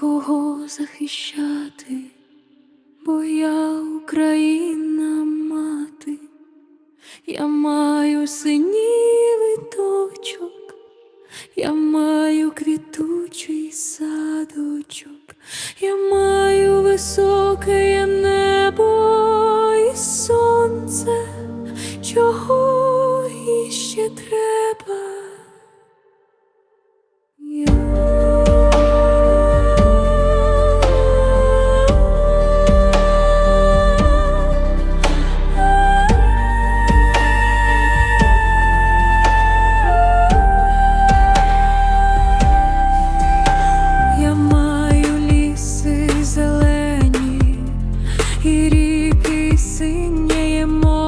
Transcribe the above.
кого захищати, бо я Україна мати, я маю синівий точок, я маю квітучий садочок, я маю високе небо і сонце, чого іще треба. more